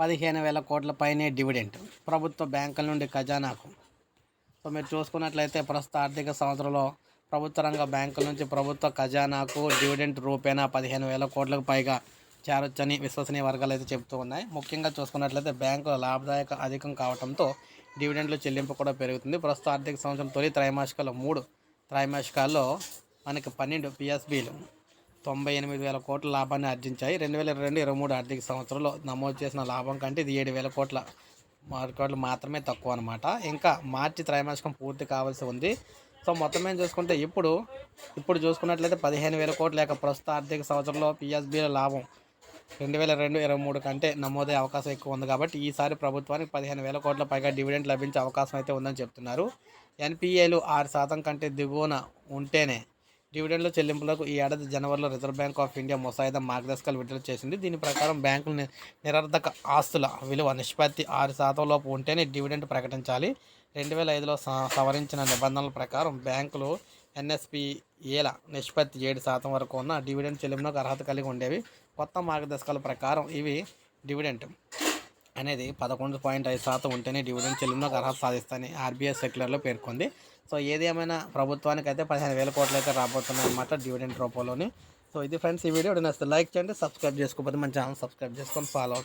పదిహేను వేల కోట్ల పైనే డివిడెంట్. ప్రభుత్వ బ్యాంకుల నుండి ఖజానాకు. సో మీరు చూసుకున్నట్లయితే ప్రస్తుత ఆర్థిక సంవత్సరంలో ప్రభుత్వ రంగ బ్యాంకుల నుంచి ప్రభుత్వ ఖజానాకు డివిడెంట్ రూపేణా పదిహేను వేల కోట్లకు పైగా చేరొచ్చని విశ్వసనీయ వర్గాలు అయితే చెబుతూ ఉన్నాయి. ముఖ్యంగా చూసుకున్నట్లయితే బ్యాంకుల లాభదాయక అధికం కావడంతో డివిడెండ్ల చెల్లింపు కూడా పెరుగుతుంది. ప్రస్తుత ఆర్థిక సంవత్సరం తొలి త్రైమాసికాల్లో మూడు. త్రైమాసికాల్లో మనకి పన్నెండు పిఎస్బీలు తొంభై ఎనిమిది వేల కోట్ల లాభాన్ని ఆర్జించాయి. రెండు వేల ఇరవై రెండు ఇరవై మూడు ఆర్థిక సంవత్సరంలో నమోదు చేసిన లాభం కంటే ఇది ఏడు వేల కోట్ల కోట్లు మాత్రమే తక్కువ అనమాట ఇంకా మార్చి త్రైమాసికం పూర్తి కావాల్సి ఉంది. సో మొత్తం ఏం చూసుకుంటే ఇప్పుడు ఇప్పుడు చూసుకున్నట్లయితే పదిహేను వేల కోట్ల యొక్క ప్రస్తుత ఆర్థిక సంవత్సరంలో పిఎస్బీల లాభం రెండు వేల రెండు ఇరవై మూడు కంటే నమోదయ్యే అవకాశం ఎక్కువ ఉంది కాబట్టి ఈసారి ప్రభుత్వానికి పదిహేను వేల కోట్ల పైగా డివిడెంట్ లభించే అవకాశం అయితే ఉందని చెప్తున్నారు. ఎన్పిఏలు ఆరు శాతం కంటే దిగువన ఉంటేనే డివిడెండ్ల చెల్లింపులకు ఈ ఏడాది జనవరిలో రిజర్వ్ బ్యాంక్ ఆఫ్ ఇండియా ముసాయిదా మార్గదర్శకాలు విడుదల చేసింది. దీని ప్రకారం బ్యాంకులు నిరర్ధక ఆస్తుల విలువ నిష్పత్తి ఆరు శాతం లోపు ఉంటేనే డివిడెండ్ ప్రకటించాలి. రెండు వేల ఐదులో స- సవరించిన నిబంధనల ప్రకారం బ్యాంకులు ఎన్ఎస్పిఏల నిష్పత్తి ఏడు శాతం వరకు ఉన్న డివిడెండ్ చెల్లింపులకు అర్హత కలిగి ఉండేవి. కొత్త మార్గదర్శకాల ప్రకారం ఇవి డివిడెంట్. అనేది పదకొండు పాయింట్ ఐదు శాతం ఉంటేనే డివిడెండ్ చెల్లింపులకు అర్హత సాధిస్తాయని ఆర్బీఐ సెక్యులర్లో పేర్కొంది. సో ఏది ఏమైనా ప్రభుత్వానికి అయితే పదిహేను వేల కోట్లు అయితే రాబోతున్నాయి అన్నమాట డివిడెండ్ రూపంలోని. సో ఇది ఫ్రెండ్స్ ఈ వీడియో నచ్చితే లైక్ చేయండి సబ్స్క్రైబ్ చేసుకోకపోతే మన ఛానల్ సబ్స్క్రైబ్ చేసుకొని ఫాలో